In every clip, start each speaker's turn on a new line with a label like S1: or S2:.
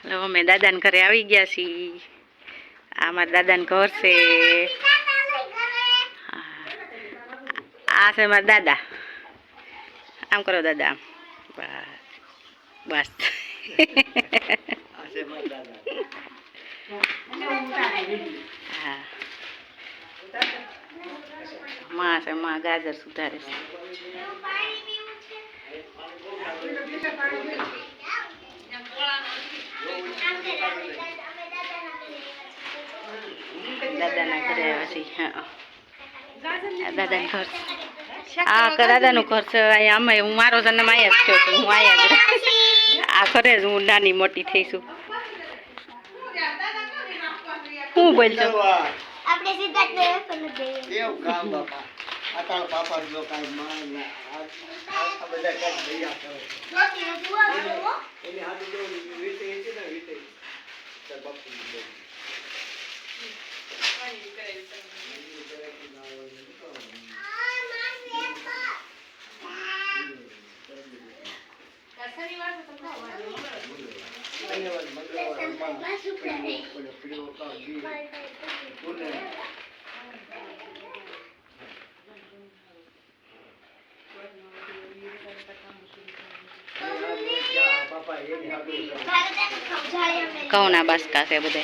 S1: હવે અમે દાદાને ઘરે આવી ગયા છીએ આ મારા દાદાને ઘર છે હા. આ છે મારા દાદા આમ કરો દાદા આમ બસ હા માં છે માં ગાજર સુધારે છે દાદાના ઘરે આવ્યા હા. દાદાનું ઘર આ દાદાનું ઘર છે અહીંયા અમે હું મારો જન્મ અહીંયા જ થયો છું હું અહીંયા જ આ ઘરે જ હું નાની મોટી થઈશું હું બોલছো
S2: આપણે સીધા
S3: કેવું કામ બાપા? આતાળ પાપા જો કાંઈ માન ના આ બધા કાંઈક ભૈયા કરે એની હાથ જો વીતે છે ને વીતે તો બાપુ. મંગળવાર મંગળવાર ઓલો પીળો કાળ દી બોલે બાપા એની હાથે
S1: ઘઉંના બાસકા છે બધે.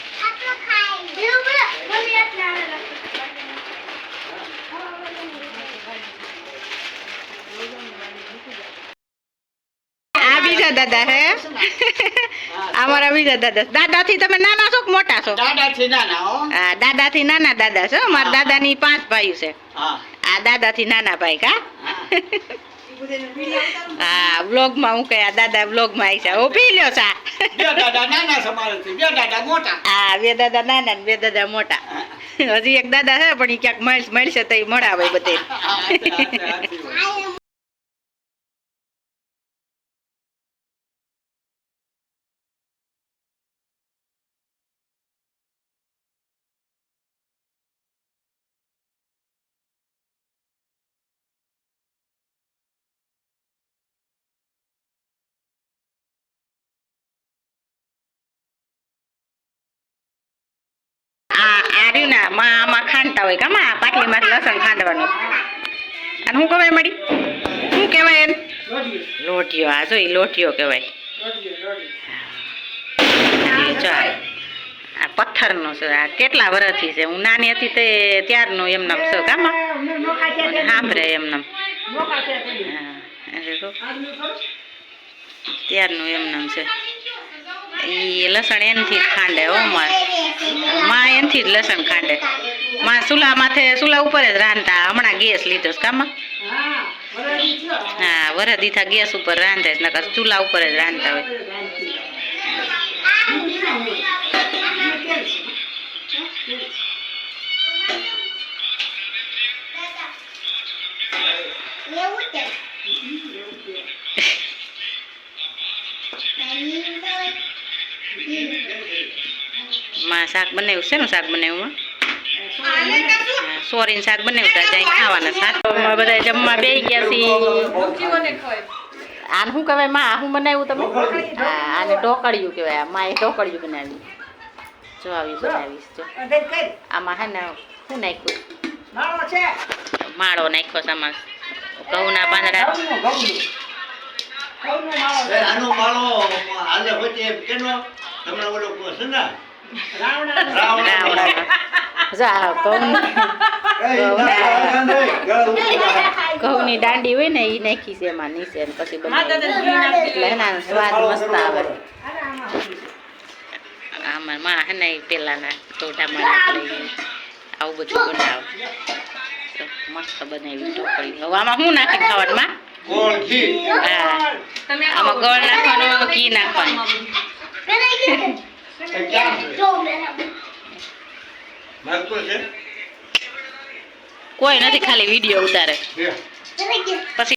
S1: આ બીજા દાદા હે? અમારા બીજા દાદા. દાદાથી તમે નાના છો કે મોટા છો?
S3: દાદા છે નાના હો.
S1: આ દાદાથી નાના દાદા છો. મારા દાદાની પાંચ ભાઈઓ છે. આ દાદા થી નાના ભાઈ કા? હા વ્લોગમાં હું કયા દાદા વ્લોગમાં આવી છે. પી લ્યો સા.
S3: બે દાદા નાના સમારે છે બે દાદા મોટા.
S1: હા બે દાદા નાના ને બે દાદા મોટા. હજી એક દાદા છે પણ એ ક્યાંક મળશે મળશે તો એ મળાવે બધે. રહ્યું ને માં આમાં ખાંડતા હોય કામાં આ પાટલીમાં લસણ ખાંડવાનું. અને શું કહેવાય મળી? શું કહેવાય એને? લોટિયો આ જો લોઢિયો કહેવાય. આ પથ્થરનો છે, આ કેટલા વર્ષથી છે? હું નાની હતી તે ત્યારનો એમનામ છે કામાં સાંભળે એમનામ ત્યારનું એમનામ છે. એ લસણ એનથી જ ખાંડે હો માં માં જ લસણ ખાંડે માં ચૂલા માથે ચૂલા ઉપર જ રાંધતા હમણાં ગેસ લીધો છે કામાં હા દીધા ગેસ ઉપર રાંધે છે નકર ચૂલા ઉપર જ રાંધતા હોય
S2: Thank છે
S1: માં શાક બનાવ્યું છે ને શાક બનાવ્યું માં? સોરીને શાક બનાવ્યું તા જાય ખાવાના શાક. બધા જમવા બે ગયા છીએ. આને શું કહેવાય, માં, આ શું બનાવ્યું તમે? આને ઢોકળિયું કહેવાય. આ માએ ઢોકળિયું બનાવ્યું. જો આવી બનાવીશ, જો. આમાં હે ને, શું નાખ્યું? માળો નાખ્યો છે ઘઉંના પાંદડા.
S3: આનો માળો આજે હોતે એમ કેનો? તમને ઓલો છે ને?
S1: ઘઉંની દાંડી હોય ને એ નાખી છે એમાં નીચે પછી એટલે એના સ્વાદ મસ્ત આવે આમાં માં હે ને પેલાના ટોટામાં નાખી આવું બધું બનાવે મસ્ત બનાવી ટોપડી હવે આમાં શું નાખી ખાવાનું માં હા આમાં ગોળ નાખવાનું ઘી નાખવાનું કોઈ નથી ખાલી વીડિયો ઉતારે પછી